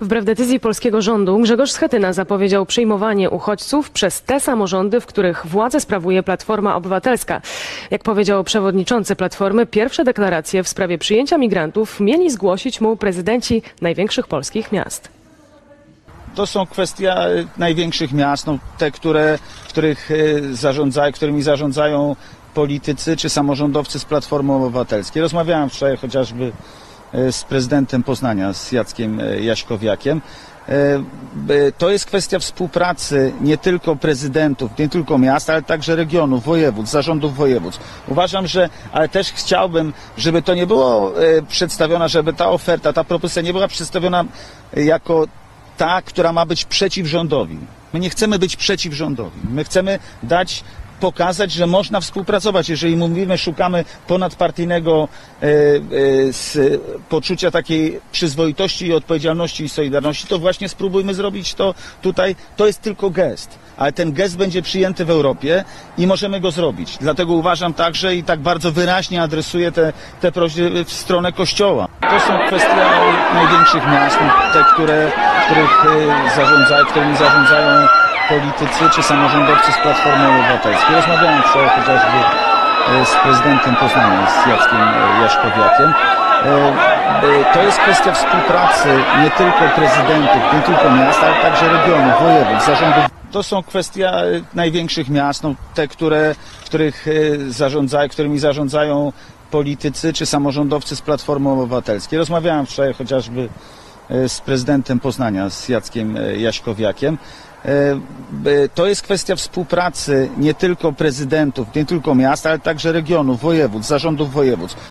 Wbrew decyzji polskiego rządu Grzegorz Schetyna zapowiedział przyjmowanie uchodźców przez te samorządy, w których władzę sprawuje Platforma Obywatelska. Jak powiedział przewodniczący Platformy, pierwsze deklaracje w sprawie przyjęcia migrantów mieli zgłosić mu prezydenci największych polskich miast. To są kwestia e, największych miast, no, te, które, których e, zarządzają, którymi zarządzają politycy czy samorządowcy z Platformy Obywatelskiej. Rozmawiałem wczoraj chociażby z prezydentem Poznania, z Jackiem e, Jaśkowiakiem. E, To jest kwestia współpracy nie tylko prezydentów, nie tylko miast, ale także regionów, województw, zarządów województw. Uważam, że, ale też chciałbym, żeby to nie było e, przedstawiona, żeby ta oferta, ta propozycja nie była przedstawiona e, jako ta, która ma być przeciw rządowi. My nie chcemy być przeciw rządowi. My chcemy dać, pokazać, że można współpracować. Jeżeli mówimy, szukamy ponadpartyjnego e, e, z, poczucia takiej przyzwoitości i odpowiedzialności i solidarności, to właśnie spróbujmy zrobić to tutaj. To jest tylko gest. Ale ten gest będzie przyjęty w Europie i możemy go zrobić. Dlatego uważam także i tak bardzo wyraźnie adresuję te, te prośby w stronę Kościoła. To są kwestie największych miast, te, które, których e, zarządzają, którymi zarządzają politycy czy samorządowcy z Platformy Obywatelskiej. Rozmawiałem wczoraj chociażby e, z prezydentem Poznania, z Jackiem e, Jaśkowiakiem. E, To jest kwestia współpracy nie tylko prezydentów, nie tylko miast, ale także regionów, województw, zarządów. To są kwestia największych miast, no, te, które, których zarządzają, którymi zarządzają politycy czy samorządowcy z Platformy Obywatelskiej. Rozmawiałem wczoraj chociażby z prezydentem Poznania, z Jackiem Jaśkowiakiem. E, b- To jest kwestia współpracy nie tylko prezydentów, nie tylko miast, ale także regionów, województw, zarządów województw.